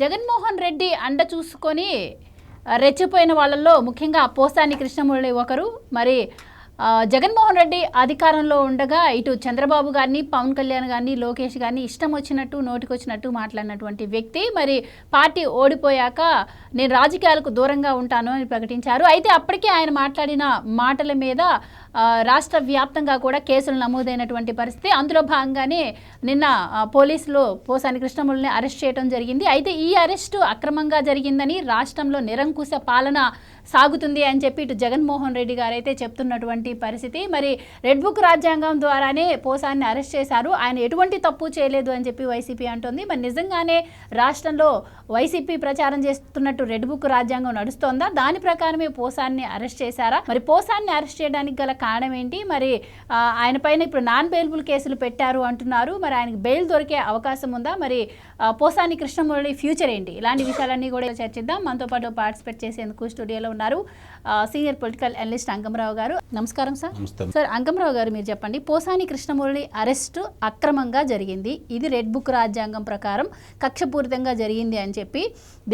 జగన్మోహన్ రెడ్డి అండ చూసుకొని రెచ్చిపోయిన వాళ్ళల్లో ముఖ్యంగా పోసాని కృష్ణమురళి ఒకరు. మరి జగన్మోహన్ రెడ్డి అధికారంలో ఉండగా ఇటు చంద్రబాబు గారిని పవన్ కళ్యాణ్ గారిని లోకేష్ గారిని ఇష్టం వచ్చినట్టు నోటికొచ్చినట్టు మాట్లాడినటువంటి వ్యక్తి. మరి పార్టీ ఓడిపోయాక నేను రాజకీయాలకు దూరంగా ఉంటాను అని ప్రకటించారు. అయితే అప్పటికే ఆయన మాట్లాడిన మాటల మీద రాష్ట్ర వ్యాప్తంగా కూడా కేసులు నమోదైనటువంటి పరిస్థితి. అందులో భాగంగానే నిన్న పోలీసులు పోసాని కృష్ణములని అరెస్ట్ చేయడం జరిగింది. అయితే ఈ అరెస్టు అక్రమంగా జరిగిందని రాష్ట్రంలో నిరంకుశ పాలన సాగుతుంది అని చెప్పి ఇటు జగన్మోహన్ రెడ్డి గారు అయితే చెప్తున్నటువంటి పరిస్థితి. మరి రెడ్ బుక్ రాజ్యాంగం ద్వారానే పోసాన్ని అరెస్ట్ చేశారు. ఆయన ఎటువంటి తప్పు చేయలేదు అని చెప్పి వైసీపీ అంటుంది. మరి నిజంగానే రాష్ట్రంలో వైసీపీ ప్రచారం చేస్తున్నట్టు రెడ్ బుక్ రాజ్యాంగం నడుస్తోందా? దాని ప్రకారమే పోసాన్ని అరెస్ట్ చేశారా? మరి పోసాన్ని అరెస్ట్ చేయడానికి గల కారణం ఏంటి? మరి ఆయన పైన ఇప్పుడు నాన్ బెయిల్బుల్ కేసులు పెట్టారు అంటున్నారు. మరి ఆయనకు బెయిల్ దొరికే అవకాశం ఉందా? మరి పోసాని కృష్ణమురళి ఫ్యూచర్ ఏంటి? ఇలాంటి విషయాలన్నీ కూడా చర్చిద్దాం. మనతో పాటు పార్టిసిపేట్ చేసేందుకు స్టూడియోలో ఉన్నారు. సీనియర్ పొలిటికల్ అనలిస్ట్ అంగమరావు గారు. నమస్కారం సార్. సార్ అంగమరావు గారు మీరు చెప్పండి పోసాని కృష్ణమురళి అరెస్టు అక్రమంగా జరిగింది. ఇది రెడ్ బుక్ రాజ్యాంగం ప్రకారం కక్షపూరితంగా జరిగింది అని చెప్పి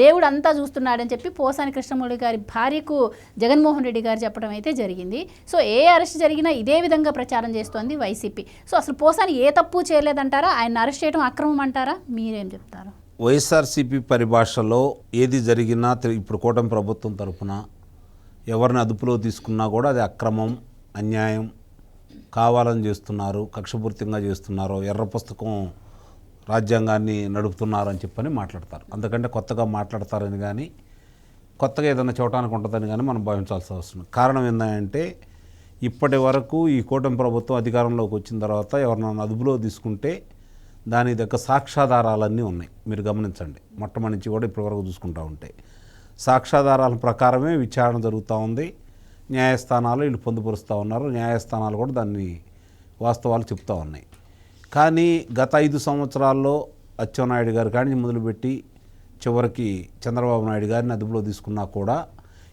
దేవుడు అంతా చూస్తున్నాడని చెప్పి పోసాని కృష్ణమురళి గారి భార్యకు జగన్మోహన్ రెడ్డి గారు చెప్పడం అయితే జరిగింది. సో ఏ అరెస్ట్ జరిగినా ఇదే విధంగా ప్రచారం చేస్తోంది వైసీపీ. సో అసలు పోసాని ఏ తప్పు చేయలేదంటారా? ఆయన అరెస్ట్ చేయడం అక్రమం అంటారా? మీరేం చెప్తారు? వైఎస్ఆర్సీపీ పరిభాషలో ఏది జరిగినా ఇప్పుడు కూటమి ప్రభుత్వం తరఫున ఎవరిని అదుపులో తీసుకున్నా కూడా అది అక్రమం అన్యాయం కావాలని చేస్తున్నారు కక్షపూరితంగా చేస్తున్నారు ఎర్ర పుస్తకం రాజ్యాంగాన్ని నడుపుతున్నారు అని చెప్పని మాట్లాడతారు. అందుకంటే కొత్తగా మాట్లాడతారని కానీ కొత్తగా ఏదైనా చూడటానికి ఉంటుందని కానీ మనం భావించాల్సి వస్తుంది కారణం ఏంటంటే ఇప్పటి వరకు ఈ కూటమి ప్రభుత్వం అధికారంలోకి వచ్చిన తర్వాత ఎవరినైనా అదుపులో తీసుకుంటే దాని దగ్గర సాక్ష్యాధారాలన్నీ ఉన్నాయి. మీరు గమనించండి. మొట్టమొదటి నుంచి కూడా ఇప్పటివరకు చూసుకుంటూ ఉంటే. సాక్ష్యాధారాల ప్రకారమే విచారణ జరుగుతూ ఉంది. న్యాయస్థానాలు వీళ్ళు పొందుపరుస్తూ ఉన్నారు. న్యాయస్థానాలు కూడా దాన్ని వాస్తవాలు చెప్తూ ఉన్నాయి. కానీ గత ఐదు సంవత్సరాల్లో అచ్చెన్నాయుడు గారి కానీ మొదలుపెట్టి చివరికి చంద్రబాబు నాయుడు గారిని అదుపులో తీసుకున్నా కూడా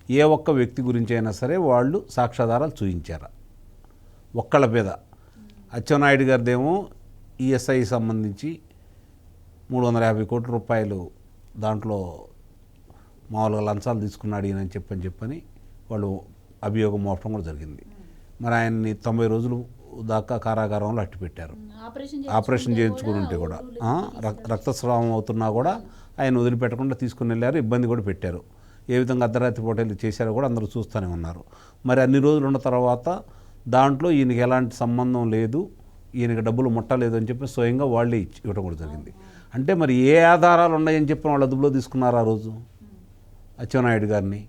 ఏ ఒక్క వ్యక్తి గురించి అయినా సరే వాళ్ళు సాక్ష్యాధారాలు చూపించారు ఒక్కళ్ళ మీద. అచ్చెన్నాయుడు గారిదేమో ఈఎస్ఐ సంబంధించి మూడు వందల యాభై కోట్ల రూపాయలు దాంట్లో మామూలుగా లంచాలు తీసుకున్నాడు ఈయన అని చెప్పని చెప్పని వాళ్ళు అభియోగం మోపడం కూడా జరిగింది. మరి ఆయన్ని తొంభై రోజులు దాకా కారాగారంలో అట్టి పెట్టారు. ఆపరేషన్ చేయించుకుని ఉంటే కూడా రక్తస్రావం అవుతున్నా కూడా ఆయన వదిలిపెట్టకుండా తీసుకుని వెళ్ళారు ఇబ్బంది కూడా పెట్టారు. ఏ విధంగా అర్ధరాత్రి పూటలు చేశారో కూడా అందరూ చూస్తూనే ఉన్నారు. మరి అన్ని రోజులు ఉన్న తర్వాత దాంట్లో ఈయనకి ఎలాంటి సంబంధం లేదు ఈయనకి డబ్బులు ముట్టలేదు అని చెప్పి స్వయంగా వాళ్ళే ఇచ్చి ఇవ్వడం కూడా జరిగింది. అంటే మరి ఏ ఆధారాలు ఉన్నాయని చెప్పి వాళ్ళు అదుపులో తీసుకున్నారు ఆ రోజు? అచ్చెన్నాయుడు గారిని.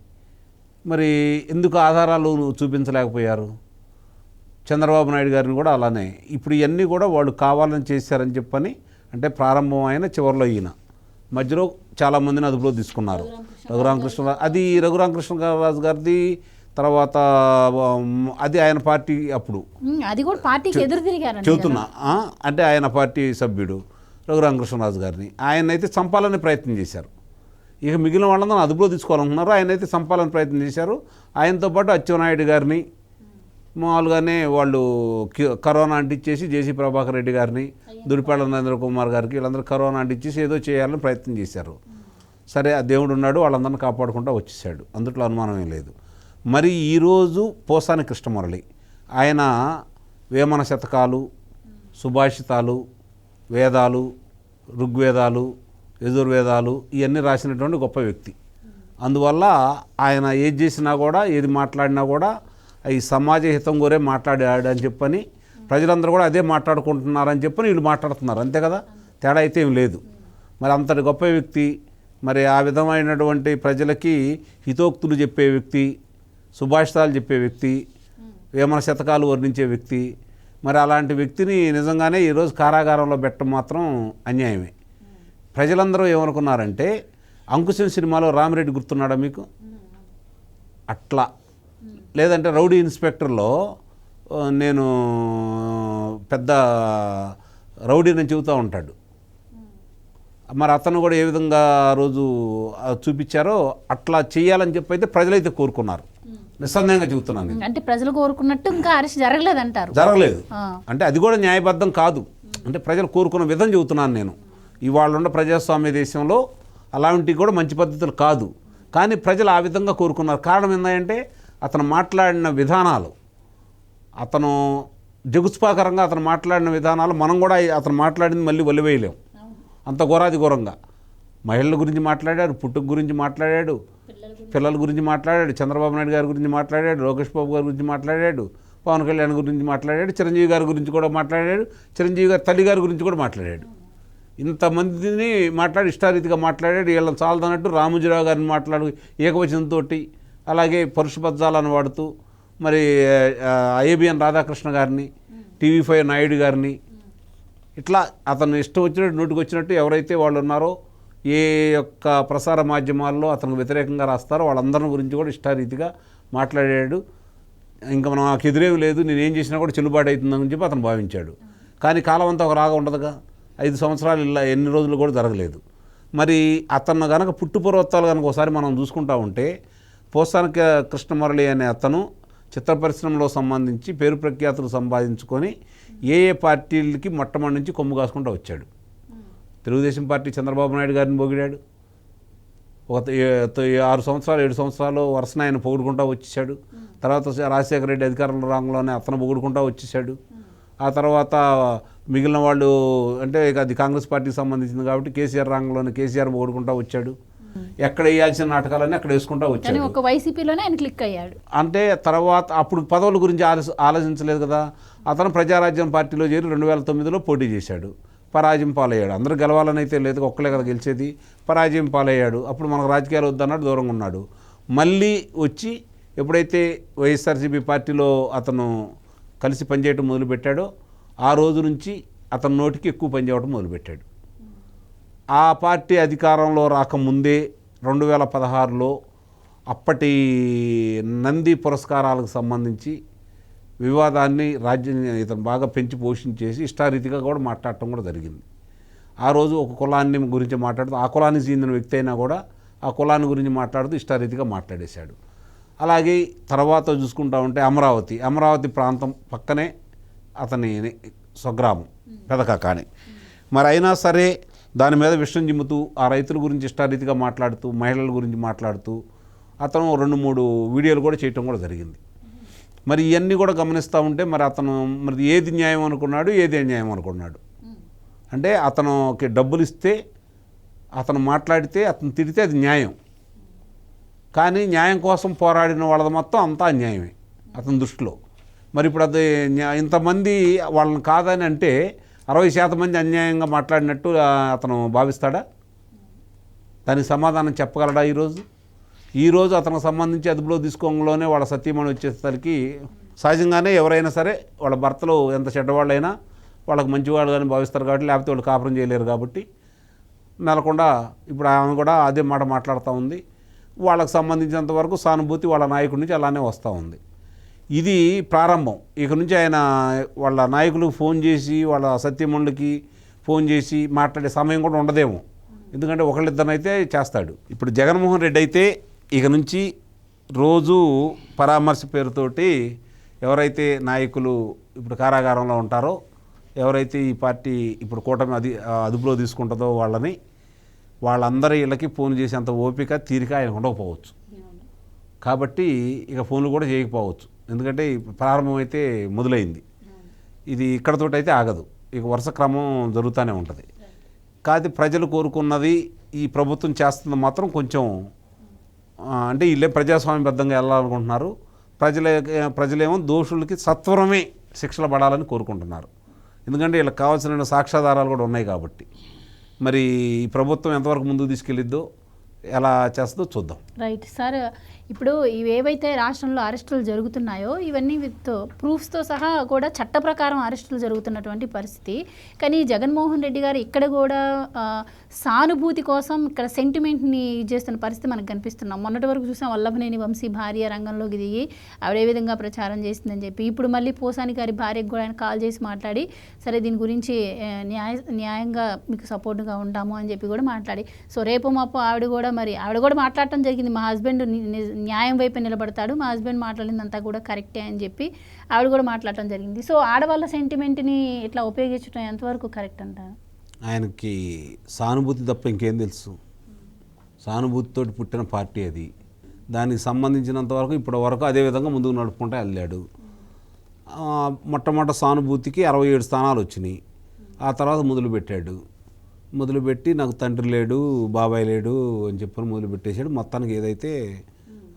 మరి ఎందుకు ఆధారాలు చూపించలేకపోయారు? చంద్రబాబు నాయుడు గారిని కూడా అలానే. ఇప్పుడు ఇవన్నీ కూడా వాళ్ళు కావాలని చేశారని చెప్పని అంటే ప్రారంభమైన చివరిలో ఈయన. మధ్యలో చాలామందిని అదుపులో తీసుకున్నారు. రఘురామకృష్ణ అది రఘురామకృష్ణరాజు గారిది తర్వాత అది ఆయన పార్టీ అప్పుడు. అది కూడా పార్టీకి ఎదురు తిరిగారండి చెబుతున్నా. అంటే ఆయన పార్టీ సభ్యుడు రఘురామకృష్ణరాజు గారిని. ఆయన అయితే చంపాలని ప్రయత్నం చేశారు. ఇక మిగిలిన వాళ్ళందరూ అదుపులో తీసుకోవాలనుకున్నారు. ఆయన అయితే చంపాలని ప్రయత్నం చేశారు. ఆయనతో పాటు అచ్చెన్నాయుడు గారిని మామూలుగానే వాళ్ళు కరోనా అంటించేసి జేసీ ప్రభాకర్ రెడ్డి గారిని దురిపాడ నరేంద్ర కుమార్ గారికి వీళ్ళందరూ కరోనా అంటించేసి ఏదో చేయాలని ప్రయత్నం చేశారు. సరే ఆ దేవుడు ఉన్నాడు వాళ్ళందరిని కాపాడుకుంటూ వచ్చేసాడు అందుట్లో అనుమానం ఏం లేదు. మరి ఈరోజు పోసాని కృష్ణమురళి ఆయన వేమన శతకాలు సుభాషితాలు వేదాలు ఋగ్వేదాలు యజుర్వేదాలు ఇవన్నీ రాసినటువంటి గొప్ప వ్యక్తి. అందువల్ల ఆయన ఏది చేసినా కూడా ఏది మాట్లాడినా కూడా ఈ సమాజ హితం కోరే మాట్లాడాడు అని చెప్పని ప్రజలందరూ కూడా అదే మాట్లాడుకుంటున్నారని చెప్పని వీళ్ళు మాట్లాడుతున్నారు. అంతే కదా? తేడా అయితే ఏం లేదు. మరి అంతటి గొప్ప వ్యక్తి మరి ఆ విధమైనటువంటి ప్రజలకి హితోక్తులు చెప్పే వ్యక్తి సుభాషితాలు చెప్పే వ్యక్తి వేమన శతకాలు వర్ణించే వ్యక్తి మరి అలాంటి వ్యక్తిని నిజంగానే ఈరోజు కారాగారంలో పెట్టడం మాత్రం అన్యాయమే. ప్రజలందరూ ఏమనుకున్నారంటే అంకుశం సినిమాలో రామిరెడ్డి గుర్తున్నాడా మీకు? అట్లా. లేదంటే రౌడీ ఇన్స్పెక్టర్లో నేను పెద్ద రౌడీని చెబుతూ ఉంటాడు. మరి అతను కూడా ఏ విధంగా ఆ రోజు చూపించారో అట్లా చేయాలని చెప్పి అయితే ప్రజలైతే కోరుకున్నారు. నిస్సందేహంగా చెబుతున్నాను నేను. అంటే ప్రజలు కోరుకున్నట్టు ఇంకా అరెస్ట్ జరగలేదు. ఆ. అంటే అది కూడా న్యాయబద్ధం కాదు. అంటే ప్రజలు కోరుకున్న విధం చెబుతున్నాను నేను. ఇవాళ ఉన్న ప్రజాస్వామ్య దేశంలో అలాంటివి కూడా మంచి పద్ధతులు కాదు. కానీ ప్రజలు ఆ విధంగా కోరుకున్నారు. కారణం ఏంటంటే అతను మాట్లాడిన విధానాలు అతను జగుస్పాకరంగా అతను మాట్లాడిన విధానాలు మనం కూడా అతను మాట్లాడింది మళ్ళీ వలివేయలేం. అంత ఘోరాది ఘోరంగా. మహిళల గురించి మాట్లాడాడు పుట్టుక గురించి మాట్లాడాడు పిల్లల గురించి. మాట్లాడాడు చంద్రబాబు నాయుడు గారి గురించి మాట్లాడాడు లోకేష్ బాబు గారి గురించి మాట్లాడాడు పవన్ కళ్యాణ్ గురించి మాట్లాడాడు చిరంజీవి గారి గురించి కూడా మాట్లాడాడు చిరంజీవి గారి తల్లి గారి గురించి కూడా మాట్లాడాడు. ఇంతమందిని మాట్లాడి ఇష్టారీతిగా మాట్లాడాడు. వీళ్ళని చాలదన్నట్టు రామోజీరావు గారిని మాట్లాడు ఏకవచనంతో అలాగే పరుషుపద్దాలను వాడుతూ మరి ఐఏబిఎన్ రాధాకృష్ణ గారిని టీవీ ఫైవ్ నాయుడు గారిని ఇట్లా అతను ఇష్టం వచ్చినట్టు నోటికి వచ్చినట్టు ఎవరైతే వాళ్ళు ఉన్నారో ఏ యొక్క ప్రసార మాధ్యమాల్లో అతనికి వ్యతిరేకంగా రాస్తారో వాళ్ళందరి గురించి కూడా ఇష్టారీతిగా మాట్లాడాడు. ఇంకా మనం నాకు ఎదురేం లేదు నేను ఏం చేసినా కూడా చెల్లుబాటు అవుతుందని చెప్పి అతను భావించాడు. కానీ కాలం అంతా ఒక రాగా ఉండదుగా? ఐదు సంవత్సరాలు ఇలా ఎన్ని రోజులు కూడా జరగలేదు. మరి అతను గనక పుట్టుపూర్వత్వాలు కనుక ఒకసారి మనం చూసుకుంటా ఉంటే పోస్తానిక కృష్ణమురళి అనే అతను చిత్ర పరిశ్రమలో సంబంధించి పేరు ప్రఖ్యాతులు సంపాదించుకొని ఏ ఏ పార్టీలకి మొట్టమొదటి నుంచి కొమ్ము కాసుకుంటూ వచ్చాడు. తెలుగుదేశం పార్టీ చంద్రబాబు నాయుడు గారిని పొగిడాడు. ఒక ఆరు సంవత్సరాలు ఏడు సంవత్సరాలు వరుసన ఆయన పొగుడుకుంటూ వచ్చేసాడు తర్వాత రాజశేఖర రెడ్డి అధికారంలో రాంగంలోనే అతను పొగుడుకుంటూ వచ్చేసాడు ఆ తర్వాత మిగిలిన వాళ్ళు అంటే ఇక అది కాంగ్రెస్ పార్టీకి సంబంధించింది కాబట్టి కేసీఆర్ రంగంలోనే కేసీఆర్ పొగుడుకుంటూ వచ్చాడు. ఎక్కడ వేయాల్సిన నాటకాలన్నీ అక్కడ వేసుకుంటూ వచ్చాడు. ఒక వైసీపీలోనే ఆయన క్లిక్ అయ్యాడు. అంటే తర్వాత అప్పుడు పదవుల గురించి ఆలోచ ఆలోచించలేదు కదా. అతను ప్రజారాజ్యం పార్టీలో చేరి రెండు వేల తొమ్మిదిలో పోటీ చేశాడు. పరాజయం పాలయ్యాడు. అందరూ గెలవాలని అయితే లేదు ఒక్కలే కదా గెలిచేది. పరాజయం పాలయ్యాడు. అప్పుడు మనకు రాజకీయాలు వద్దన్నాడు దూరంగా ఉన్నాడు. మళ్ళీ వచ్చి ఎప్పుడైతే వైఎస్ఆర్సీపీ పార్టీలో అతను కలిసి పనిచేయటం మొదలుపెట్టాడో ఆ రోజు నుంచి అతని నోటికి ఎక్కువ పనిచేయడం మొదలుపెట్టాడు. ఆ పార్టీ అధికారంలో రాకముందే రెండు వేల పదహారులో అప్పటి నంది పురస్కారాలకు సంబంధించి వివాదాన్ని రాజ్యం ఇతను బాగా పెంచి పోషించేసి ఇష్టారీతిగా కూడా మాట్లాడటం కూడా జరిగింది. ఆ రోజు ఒక కులాన్ని గురించి మాట్లాడుతూ ఆ కులానికి చెందిన వ్యక్తి అయినా కూడా ఆ కులాన్ని గురించి మాట్లాడుతూ ఇష్టారీతిగా మాట్లాడేశాడు. అలాగే తర్వాత చూసుకుంటా ఉంటే అమరావతి అమరావతి ప్రాంతం పక్కనే అతని స్వగ్రామం పెదకాకాని మరి అయినా సరే దాని మీద విషయం చిమ్ముతూ ఆ రైతుల గురించి ఇష్టారీతిగా మాట్లాడుతూ మహిళల గురించి మాట్లాడుతూ అతను రెండు మూడు వీడియోలు కూడా చేయటం కూడా జరిగింది. మరి ఇవన్నీ కూడా గమనిస్తూ ఉంటే మరి అతను మరి ఏది న్యాయం అనుకున్నాడు ఏది అన్యాయం అనుకున్నాడు. అంటే అతనుకి డబ్బులు ఇస్తే అతను మాట్లాడితే అతను తిడితే అది న్యాయం. కానీ న్యాయం కోసం పోరాడిన వాళ్ళది మొత్తం అంతా అన్యాయమే అతని దృష్టిలో. మరి ఇప్పుడు అది ఇంతమంది వాళ్ళని కాదని అంటే అరవై శాతం మంది అన్యాయంగా మాట్లాడినట్టు అతను భావిస్తాడా? దానికి సమాధానం చెప్పగలడా ఈరోజు? ఈరోజు అతనికి సంబంధించి అదుపులో తీసుకోవడంలోనే వాళ్ళ సత్యమణి వచ్చేసరికి సహజంగానే ఎవరైనా సరే వాళ్ళ భర్తలు ఎంత చెడ్డవాళ్ళైనా వాళ్ళకి మంచివాళ్ళు కానీ భావిస్తారు కాబట్టి లేకపోతే వాళ్ళు కాపురం చేయలేరు కాబట్టి నెలకుండా ఇప్పుడు ఆమె కూడా అదే మాట మాట్లాడుతూ ఉంది. వాళ్ళకి సంబంధించినంత వరకు సానుభూతి వాళ్ళ నాయకుడి నుంచి అలానే వస్తూ ఉంది. ఇది ప్రారంభం. ఇక నుంచి ఆయన వాళ్ళ నాయకులకు ఫోన్ చేసి వాళ్ళ సత్యమణులకి ఫోన్ చేసి మాట్లాడే సమయం కూడా ఉండదేమో. ఎందుకంటే ఒకళ్ళిద్దరినైతే చేస్తాడు. ఇప్పుడు జగన్మోహన్ రెడ్డి అయితే ఇక నుంచి రోజు పరామర్శ పేరుతోటి ఎవరైతే నాయకులు ఇప్పుడు కారాగారంలో ఉంటారో ఎవరైతే ఈ పార్టీ ఇప్పుడు కూటమి అది అదుపులో తీసుకుంటుందో వాళ్ళని వాళ్ళందరి ఇళ్ళకి ఫోన్ చేసేంత ఓపిక తీరిక ఆయన ఉండకపోవచ్చు. కాబట్టి ఇక ఫోన్లు కూడా చేయకపోవచ్చు. ఎందుకంటే ప్రారంభమైతే మొదలైంది. ఇది ఇక్కడతోటి అయితే ఆగదు. ఇక వరుస క్రమం జరుగుతూనే ఉంటుంది. కాదు ప్రజలు కోరుకున్నది ఈ ప్రభుత్వం చేస్తుంది మాత్రం కొంచెం అంటే వీళ్ళే ప్రజాస్వామ్యబద్ధంగా వెళ్ళాలనుకుంటున్నారు. ప్రజలే ప్రజలేమో దోషులకి సత్వరమే శిక్షలు పడాలని కోరుకుంటున్నారు. ఎందుకంటే వీళ్ళకి కావాల్సిన సాక్ష్యాధారాలు కూడా ఉన్నాయి కాబట్టి. మరి ఈ ప్రభుత్వం ఎంతవరకు ముందుకు తీసుకెళ్ళిద్దో ఎలా చేస్తుందో చూద్దాం. రైట్. సార్ ఇప్పుడు ఇవేవైతే రాష్ట్రంలో అరెస్టులు జరుగుతున్నాయో ఇవన్నీ విత్ ప్రూఫ్స్తో సహా కూడా చట్ట ప్రకారం అరెస్టులు జరుగుతున్నటువంటి పరిస్థితి. కానీ జగన్మోహన్ రెడ్డి గారు ఇక్కడ కూడా సానుభూతి కోసం ఇక్కడ సెంటిమెంట్ని చేస్తున్న పరిస్థితి మనకు కనిపిస్తున్నాం మొన్నటి వరకు చూసాం వల్లభనేని వంశీ భార్య రంగంలోకి దిగి ఆవిడ విధంగా ప్రచారం చేసిందని చెప్పి ఇప్పుడు మళ్ళీ పోసాని గారి భార్యకు కూడా ఆయన కాల్ చేసి మాట్లాడి సరే దీని గురించి న్యాయ న్యాయంగా మీకు సపోర్ట్గా ఉంటాము అని చెప్పి కూడా మాట్లాడి. సో రేపు మాపు ఆవిడ కూడా మరి ఆవిడ కూడా మాట్లాడటం జరిగింది. మా హస్బెండ్ న్యాయం వైపు నిలబడతాడు. మా హస్బెండ్ మాట్లాడిందంతా కూడా కరెక్టే అని చెప్పి ఆవిడ కూడా మాట్లాడటం జరిగింది. సో ఆడవాళ్ళ సెంటిమెంట్ని ఇట్లా ఉపయోగించడం ఎంతవరకు కరెక్ట్ అంటారు? ఆయనకి సానుభూతి తప్ప ఇంకేం తెలుసు. సానుభూతితో పుట్టిన పార్టీ అది. దానికి సంబంధించినంత వరకు ఇప్పటి వరకు అదే విధంగా ముందుకు నడుపుకుంటూ వెళ్ళాడు. మొట్టమొదటి సానుభూతికి అరవై ఏడు స్థానాలు వచ్చినాయి. ఆ తర్వాత మొదలుపెట్టాడు. మొదలుపెట్టి నాకు తండ్రి లేడు బాబాయ్ లేడు అని చెప్పని మొదలుపెట్టేశాడు. మొత్తానికి ఏదైతే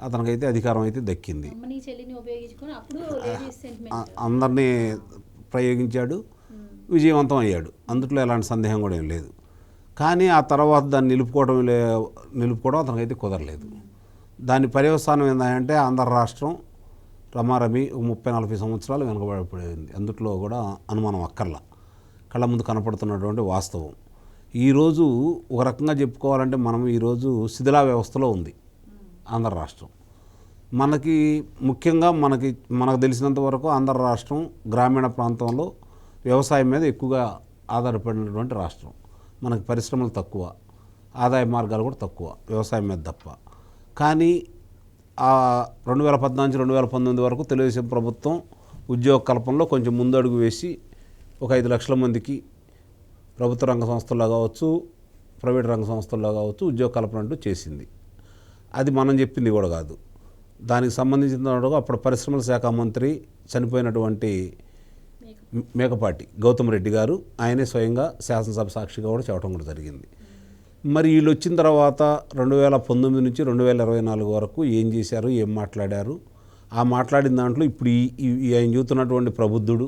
అతనికైతే అధికారం అయితే దక్కింది. అందరినీ ప్రయోగించాడు విజయవంతం అయ్యాడు. అందుట్లో ఎలాంటి సందేహం కూడా ఏం లేదు. కానీ ఆ తర్వాత దాన్ని నిలుపుకోవడం లే నిలుపుకోవడం అతనికైతే కుదరలేదు. దాని పర్యవసానం ఏంటంటే ఆంధ్ర రాష్ట్రం రమారమి ముప్పై నలభై సంవత్సరాలు వెనుకబడిపోయింది. అందుట్లో కూడా అనుమానం అక్కర్లా. కళ్ళ ముందు కనపడుతున్నటువంటి వాస్తవం. ఈరోజు ఒక రకంగా చెప్పుకోవాలంటే మనం ఈరోజు శిథిలా వ్యవస్థలో ఉంది. ఆంధ్ర రాష్ట్రం. మనకి ముఖ్యంగా మనకి మనకు తెలిసినంత వరకు ఆంధ్ర రాష్ట్రం గ్రామీణ ప్రాంతంలో వ్యవసాయం మీద ఎక్కువగా ఆధారపడినటువంటి రాష్ట్రం. మనకి పరిశ్రమలు తక్కువ ఆదాయ మార్గాలు కూడా తక్కువ వ్యవసాయం మీద తప్ప. కానీ ఆ రెండు వేల పద్నాలుగు రెండు వేల పంతొమ్మిది వరకు తెలుగుదేశం ప్రభుత్వం ఉద్యోగ కల్పనలో కొంచెం ముందడుగు వేసి ఒక ఐదు లక్షల మందికి ప్రభుత్వ రంగ సంస్థల్లో కావచ్చు ప్రైవేట్ రంగ సంస్థల్లో కావచ్చు ఉద్యోగ కల్పన అంటూ చేసింది. అది మనం చెప్పింది కూడా కాదు. దానికి సంబంధించిన అప్పుడు పరిశ్రమల శాఖ మంత్రి చనిపోయినటువంటి మేకపాటి గౌతమ్ రెడ్డి గారు ఆయనే స్వయంగా శాసనసభ సాక్షిగా కూడా చెప్పడం కూడా జరిగింది. మరి వీళ్ళు వచ్చిన తర్వాత రెండు వేల పంతొమ్మిది నుంచి రెండు వేల ఇరవై నాలుగు వరకు ఏం చేశారు ఏం మాట్లాడారు? ఆ మాట్లాడిన దాంట్లో ఇప్పుడు ఈ ఆయన చూస్తున్నటువంటి ప్రబుద్ధుడు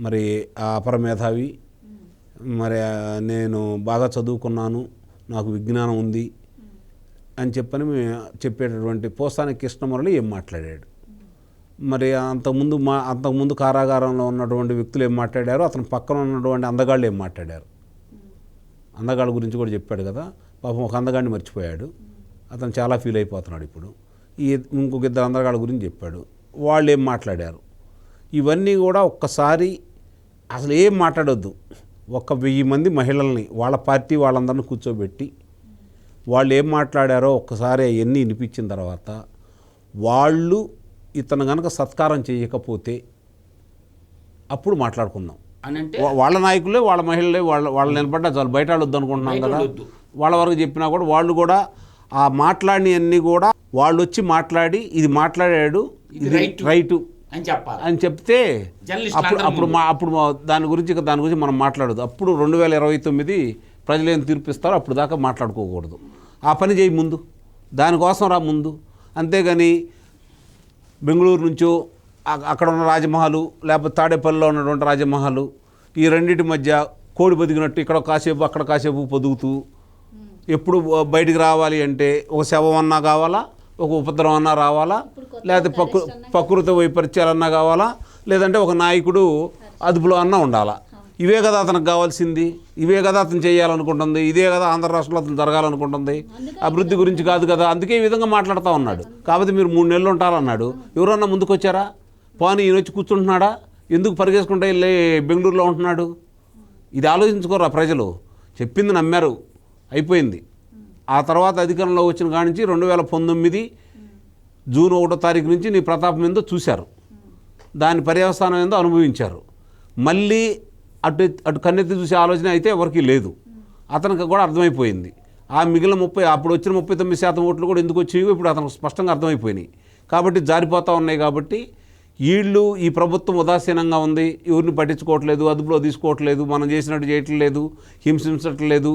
మరి ఆ అపరమేధావి మరి నేను బాగా చదువుకున్నాను నాకు విజ్ఞానం ఉంది అని చెప్పని చెప్పేటటువంటి పోసాని కృష్ణమురళి ఏం మాట్లాడాడు? మరి అంతకుముందు మా అంతకుముందు కారాగారంలో ఉన్నటువంటి వ్యక్తులు ఏం మాట్లాడారు? అతని పక్కన ఉన్నటువంటి అందగాళ్ళు ఏం మాట్లాడారు? అందగాళ్ళ గురించి కూడా చెప్పాడు కదా. పాపం ఒక అందగాడిని మర్చిపోయాడు. అతను చాలా ఫీల్ అయిపోతున్నాడు ఇప్పుడు. ఈ ఇంకొక ఇద్దరు అందగాళ్ళ గురించి చెప్పాడు. వాళ్ళు ఏం మాట్లాడారు? ఇవన్నీ కూడా ఒక్కసారి అసలు ఏం మాట్లాడొద్దు. ఒక వెయ్యి మంది మహిళల్ని వాళ్ళ పార్టీ వాళ్ళందరిని కూర్చోబెట్టి వాళ్ళు ఏం మాట్లాడారో ఒక్కసారి అవన్నీ వినిపించిన తర్వాత వాళ్ళు ఇతను గనక సత్కారం చేయకపోతే అప్పుడు మాట్లాడుకుందాం. వాళ్ళ నాయకులే వాళ్ళ మహిళలే వాళ్ళ వాళ్ళు నిలబడ్డా చాలు. బయట వద్దు అనుకుంటున్నాం కదా. వాళ్ళ వరకు చెప్పినా కూడా వాళ్ళు కూడా ఆ మాట్లాడినవన్నీ కూడా వాళ్ళు వచ్చి మాట్లాడి ఇది మాట్లాడాడు ఇది ఇది రైటు. రైటు అని చెప్పాలి. అని చెప్తే అప్పుడు అప్పుడు మా అప్పుడు దాని గురించి ఇక దాని గురించి మనం మాట్లాడదు. అప్పుడు రెండు వేల ఇరవై తొమ్మిది ప్రజలు ఏం తీర్పిస్తారో అప్పుడు దాకా మాట్లాడుకోకూడదు. ఆ పని చేయి ముందు. దానికోసం రా ముందు. అంతేగాని బెంగళూరు నుంచో అక్కడ ఉన్న రాజమహల్ లేకపోతే తాడేపల్లిలో ఉన్నటువంటి రాజమహల్ ఈ రెండింటి మధ్య కోడి బతికినట్టు ఇక్కడ కాసేపు అక్కడ కాసేపు పొదుగుతూ ఎప్పుడు బయటికి రావాలి అంటే ఒక శవం అన్నా కావాలా? ఒక ఉపద్రవం అన్నా రావాలా? లేకపోతే ప్రకృ ప్రకృతి వైపరీత్యాలన్నా కావాలా? లేదంటే ఒక నాయకుడు అదుపులో అన్నా ఉండాలా? ఇవే కదా అతనికి కావాల్సింది ఇవే కదా అతను చేయాలనుకుంటుంది ఇదే కదా ఆంధ్ర రాష్ట్రంలో అతను జరగాలనుకుంటుంది. అభివృద్ధి గురించి కాదు కదా అందుకే ఈ విధంగా మాట్లాడుతూ ఉన్నాడు. కాబట్టి మీరు మూడు నెలలు ఉంటారన్నాడు. ఎవరన్నా ముందుకు వచ్చారా పోనీ ఈయన వచ్చి కూర్చుంటున్నాడా? ఎందుకు పరిగెసుకుంటే వెళ్ళి బెంగళూరులో ఉంటున్నాడు? ఇది ఆలోచించుకోరా ప్రజలు. చెప్పింది నమ్మారు. అయిపోయింది. ఆ తర్వాత అధికారంలో వచ్చిన కాడి నుంచి రెండు వేల పంతొమ్మిది జూన్ ఒకటో తారీఖు నుంచి నీ ప్రతాపం ఏందో చూశారు. దాని పర్యవసానం ఏందో అనుభవించారు. మళ్ళీ అటు అటు కన్నెత్తి చూసే ఆలోచన అయితే ఎవరికీ లేదు. అతనికి కూడా అర్థమైపోయింది. ఆ మిగిలిన ముప్పై అప్పుడు వచ్చిన ముప్పై తొమ్మిది శాతం ఓట్లు కూడా ఎందుకు వచ్చాయో ఇప్పుడు అతనికి స్పష్టంగా అర్థమైపోయినాయి. కాబట్టి జారిపోతూ ఉన్నాయి కాబట్టి వీళ్ళు ఈ ప్రభుత్వం ఉదాసీనంగా ఉంది. ఎవరిని పట్టించుకోవట్లేదు అదుపులో తీసుకోవట్లేదు మనం చేసినట్టు చేయట్లేదు హింసించట్లేదు.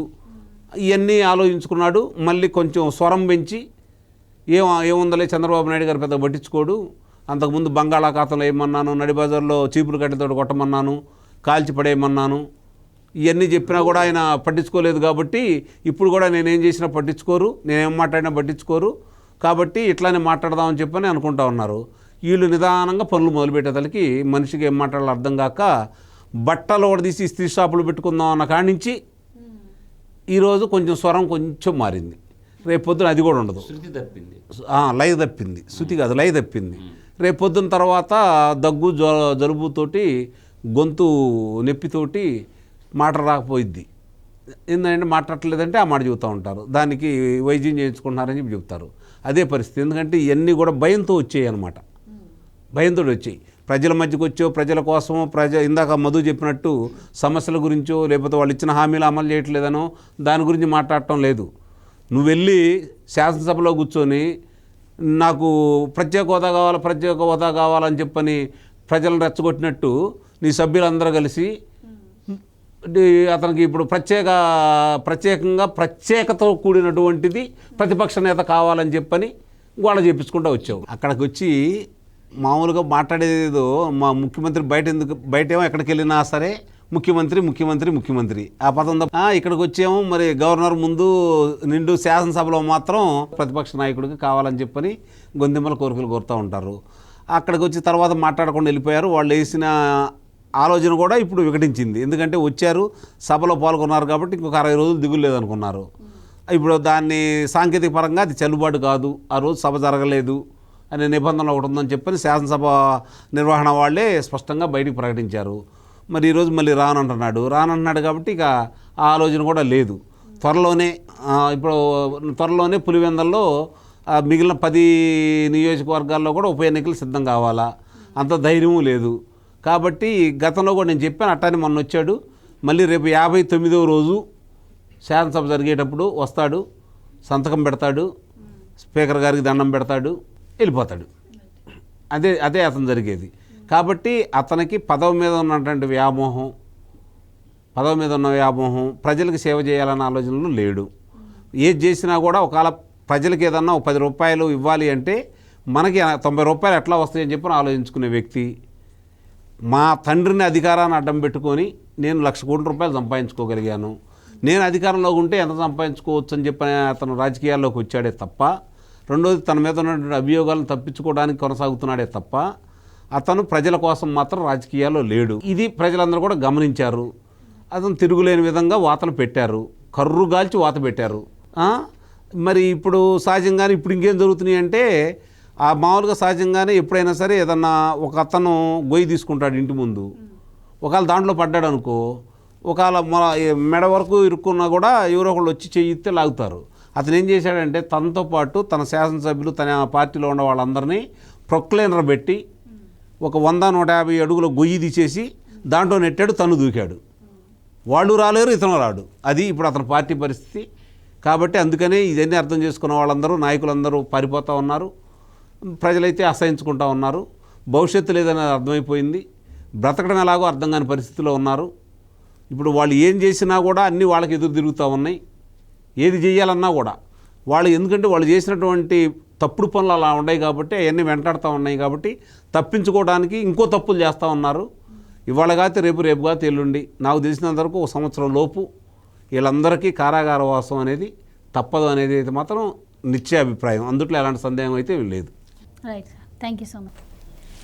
ఇవన్నీ ఆలోచించుకున్నాడు. మళ్ళీ కొంచెం స్వరం పెంచి ఏం ఏముందలే చంద్రబాబు నాయుడు గారు పెద్ద పట్టించుకోడు. అంతకుముందు బంగాళాఖాతంలో ఏమన్నాను నడిబజార్లో చీపురు కట్టెతో కొట్టమన్నాను కాల్చి పడేయమన్నాను ఇవన్నీ చెప్పినా కూడా ఆయన పట్టించుకోలేదు కాబట్టి ఇప్పుడు కూడా నేనేం చేసినా పట్టించుకోరు నేనేం మాట్లాడినా పట్టించుకోరు. కాబట్టి ఇట్లానే మాట్లాడదామని చెప్పని అనుకుంటా ఉన్నారు. వీళ్ళు నిదానంగా పనులు మొదలుపెట్టేతలకి మనిషికి ఏం మాట్లాడాలో అర్థం కాక బట్టలు కూడా తీసి ఇస్త్రీ షాపులు పెట్టుకుందాం అన్న కాడి నుంచి ఈరోజు కొంచెం స్వరం కొంచెం మారింది. రేపు పొద్దున అది కూడా ఉండదు. శృతి తప్పింది. లయ తప్పింది. శృతి కాదు లయ తప్పింది. రేపు పొద్దున తర్వాత దగ్గు జ్వ జలుబుతోటి గొంతు నొప్పితోటి మాట రాకపోయిద్ది. ఏంటంటే మాట్లాడలేదంటే ఆ మాట చెబుతూ ఉంటారు. దానికి వైద్యం చేయించుకుంటున్నారని చెప్పి చెప్తారు అదే పరిస్థితి. ఎందుకంటే ఇవన్నీ కూడా భయంతో వచ్చాయి అనమాట భయంతో వచ్చాయి. ప్రజల మధ్యకు వచ్చో ప్రజల కోసమో ప్రజ ఇందాక మధు చెప్పినట్టు సమస్యల గురించో లేకపోతే వాళ్ళు ఇచ్చిన హామీలు అమలు చేయట్లేదనో దాని గురించి మాట్లాడటం లేదు. నువ్వు వెళ్ళి శాసనసభలో కూర్చొని నాకు ప్రత్యేక హోదా కావాలి ప్రత్యేక హోదా కావాలని చెప్పని ప్రజలను రెచ్చగొట్టినట్టు నీ సభ్యులందరూ కలిసి అతనికి ఇప్పుడు ప్రత్యేక ప్రత్యేకంగా ప్రత్యేకతో కూడినటువంటిది ప్రతిపక్ష నేత కావాలని చెప్పని గోడ చేపించుకుంటూ వచ్చావు. అక్కడికి వచ్చి మామూలుగా మాట్లాడేదేదో మా ముఖ్యమంత్రి బయట ఎందుకు బయటేమో ఎక్కడికి వెళ్ళినా సరే ముఖ్యమంత్రి ముఖ్యమంత్రి ముఖ్యమంత్రి. ఆ పదం తప్ప- ఇక్కడికి వచ్చేమో మరి గవర్నర్ ముందు నిండు శాసనసభలో మాత్రం ప్రతిపక్ష నాయకుడికి కావాలని చెప్పని గొంతెమ్మల కోరికలు కోరుతూ ఉంటారు. అక్కడికి వచ్చి తర్వాత మాట్లాడకుండా వెళ్ళిపోయారు. వాళ్ళు వేసిన ఆలోచన కూడా ఇప్పుడు వికటించింది. ఎందుకంటే వచ్చారు సభలో పాల్గొన్నారు కాబట్టి ఇంకొక అరవై రోజులు దిగులు లేదనుకున్నారు. ఇప్పుడు దాన్ని సాంకేతిక పరంగా అది చెల్లుబాటు కాదు. ఆ రోజు సభ జరగలేదు అనే నిబంధన ఒకటి ఉందని చెప్పని శాసనసభ నిర్వహణ వాళ్ళే స్పష్టంగా బయటికి ప్రకటించారు. మరి ఈరోజు మళ్ళీ రానంటున్నాడు. రానంటున్నాడు కాబట్టి ఇక ఆ ఆలోచన కూడా లేదు. త్వరలోనే ఇప్పుడు త్వరలోనే పులివెందల్లో మిగిలిన పది నియోజకవర్గాల్లో కూడా ఉప ఎన్నికలు సిద్ధం కావాలా? అంత ధైర్యము లేదు. కాబట్టి గతంలో కూడా నేను చెప్పాను అట్టానే మొన్న వచ్చాడు. మళ్ళీ రేపు యాభై తొమ్మిదవ రోజు శాసనసభ జరిగేటప్పుడు వస్తాడు సంతకం పెడతాడు స్పీకర్ గారికి దండం పెడతాడు వెళ్ళిపోతాడు. అదే అదే అతను జరిగేది. కాబట్టి అతనికి పదవి మీద ఉన్నటువంటి వ్యామోహం పదవి మీద ఉన్న వ్యామోహం ప్రజలకు సేవ చేయాలన్న ఆలోచనలు లేడు. ఏది చేసినా కూడా ఒకవేళ ప్రజలకు ఏదన్నా ఒక పది రూపాయలు ఇవ్వాలి అంటే మనకి తొంభై రూపాయలు ఎట్లా వస్తాయని చెప్పి ఆలోచించుకునే వ్యక్తి మా తండ్రిని అధికారాన్ని అడ్డం పెట్టుకొని నేను లక్ష కోట్ల రూపాయలు సంపాదించుకోగలిగాను. నేను అధికారంలో ఉంటే ఎంత సంపాదించుకోవచ్చు అని చెప్పి అతను రాజకీయాల్లోకి వచ్చాడే తప్ప రెండోది తన మీద ఉన్నటువంటి అభియోగాలను తప్పించుకోవడానికి కొనసాగుతున్నాడే తప్ప అతను ప్రజల కోసం మాత్రం రాజకీయాల్లో లేడు. ఇది ప్రజలందరూ కూడా గమనించారు. అతను తిరుగులేని విధంగా వాతలు పెట్టారు. కర్రు గాల్చి వాత పెట్టారు. మరి ఇప్పుడు సహజంగానే ఇప్పుడు ఇంకేం జరుగుతున్నాయి అంటే ఆ మామూలుగా సహజంగానే ఎప్పుడైనా సరే ఏదన్నా ఒక అతను గొయ్యి తీసుకుంటాడు ఇంటి ముందు. ఒకవేళ దాంట్లో పడ్డాడు అనుకో ఒకవేళ మెడ వరకు ఇరుక్కున్నా కూడా ఎవరో ఒకళ్ళు వచ్చి చేయిస్తే లాగుతారు. అతను ఏం చేశాడంటే తనతో పాటు తన శాసనసభ్యులు తన పార్టీలో ఉన్న వాళ్ళందరినీ ప్రొక్లైనర్ పెట్టి ఒక వంద నూట యాభై అడుగుల గొయ్యి తీసేసి దాంట్లో నెట్టాడు తను దూకాడు. వాళ్ళు రాలేరు ఇతను రాడు. అది ఇప్పుడు అతని పార్టీ పరిస్థితి. కాబట్టి అందుకనే ఇదన్నీ అర్థం చేసుకున్న వాళ్ళందరూ నాయకులందరూ పారిపోతూ ఉన్నారు. ప్రజలైతే అసహించుకుంటూ ఉన్నారు. భవిష్యత్తు లేదనేది అర్థమైపోయింది. బ్రతకడం ఎలాగో అర్థం కాని పరిస్థితిలో ఉన్నారు. ఇప్పుడు వాళ్ళు ఏం చేసినా కూడా అన్నీ వాళ్ళకి ఎదురు తిరుగుతూ ఉన్నాయి. ఏది చేయాలన్నా కూడా. వాళ్ళు ఎందుకంటే వాళ్ళు చేసినటువంటి తప్పుడు పనులు అలా ఉన్నాయి కాబట్టి అవన్నీ వెంటాడుతూ ఉన్నాయి కాబట్టి తప్పించుకోవడానికి ఇంకో తప్పులు చేస్తూ ఉన్నారు. ఇవాళ కాతే రేపు రేపు కాతే ఎల్లుండి. నాకు తెలిసినంతవరకు ఒక సంవత్సరం లోపు వీళ్ళందరికీ కారాగార వాసం అనేది తప్పదు అనేది అయితే మాత్రం నిశ్చయ అభిప్రాయం. అందుట్లో ఎలాంటి సందేహం అయితే లేదు right thank you so much